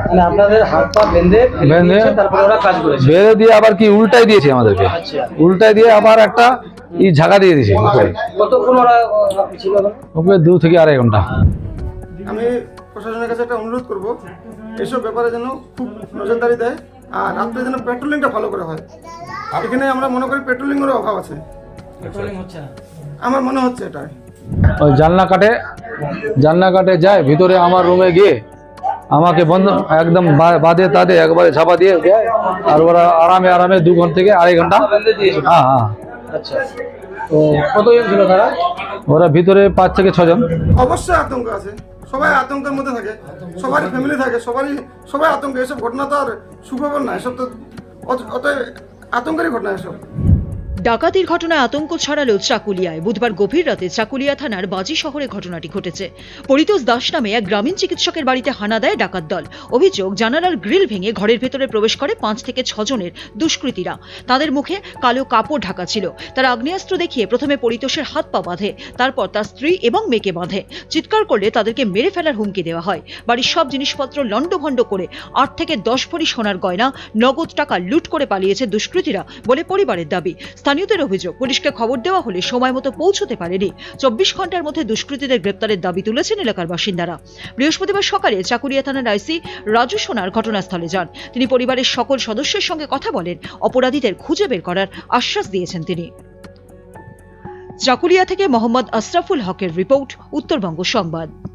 মানে আপনাদের হাত পা বেঁধে ফেলে বেঁধে- তারপরে ওরা কাজ করেছে। বেঁধে দিয়ে আবার কি উল্টাই দিয়েছে আমাদেরকে? আচ্ছা। উল্টাই দিয়ে আবার একটা ই ঝাঁকা দিয়ে দিয়েছে কতক্ষণ ওরা ছিল ওখানে? দু থেকে আড়াই ঘণ্টা। আমি প্রশাসনের কাছে একটা অনুরোধ করব এসব ব্যাপারে যেন খুব নজরদারি দেয় আর রাত্রে যেন পেট্রোলিংটা ভালো করে হয়। এখানে আমরা মনে করি পেট্রোলিংয়েরও অভাব আছে। আমার মনে হচ্ছে এটা ওই জানলা কাটে জানলা কাটে যায় ভিতরে আমার রুমে গিয়ে আমাকে বন্ধ একদম বা- বাদে তাদে একবারে ছাপা দিয়ে আর ওরা আরামে আরামে দু ঘণ্টা থেকে আড়াই ঘণ্টা হ্যাঁ হ্যাঁ। আচ্ছা। তো কতজন ছিল তারা? ওরা ভিতরে পাঁচ থেকে ছজন। অবশ্যই আতঙ্ক আছে। সবাই আতঙ্কের মধ্যে থাকে। সবারই ফ্যামিলি থাকে। সবারই সবাই আতঙ্ক। এসব ঘটনা তো আর সুখবর না। এসব তো অত- অত আতঙ্কেরই ঘটনা এসব। ডাকাতির ঘটনায় আতঙ্ক ছড়ালো চাকুলিয়ায়। বুধবার গভীর রাতে চাকুলিয়া থানার বাজি শহরে ঘটনাটি ঘটেছে। পরিতোষ দাস নামে এক গ্রামীণ চিকিৎসকের বাড়িতে হানা দেয় ডাকাত দল। অভিযোগ, জানালার গ্রিল ভেঙে ঘরের ভেতরে প্রবেশ করে পাঁচ থেকে ছজনের দুষ্কৃতীরা। তাদের মুখে কালো কাপড় ঢাকা ছিল। তারা আগ্নেয়াস্ত্র দেখিয়ে প্রথমে পরিতোষের হাত পা বাঁধে, তারপর তার স্ত্রী এবং মেয়েকে বাঁধে। চিৎকার করলে তাদেরকে মেরে ফেলার হুমকি দেওয়া হয়। বাড়ির সব জিনিসপত্র লণ্ডভণ্ড করে আট থেকে দশ ভরি সোনার গয়না, নগদ টাকা লুট করে পালিয়েছে দুষ্কৃতীরা বলে পরিবারের দাবি। স্থানীয়দের অভিযোগ, পুলিশকে খবর দেওয়া হলে সময় মতো পৌঁছতে পারেনি। চব্বিশ ঘণ্টার মধ্যে দুষ্কৃতীদের গ্রেপ্তারের দাবি তুলেছেন এলাকার বাসিন্দারা। বৃহস্পতিবার সকালে চাকুরিয়া থানার আইসি রাজু সোনার ঘটনাস্থলে যান। তিনি পরিবারের সকল সদস্যের সঙ্গে কথা বলেন, অপরাধীদের খুঁজে বের করার আশ্বাস দিয়েছেন তিনি। চাকুলিয়া থেকে মোহাম্মদ আশরাফুল হকের রিপোর্ট, উত্তরবঙ্গ সংবাদ।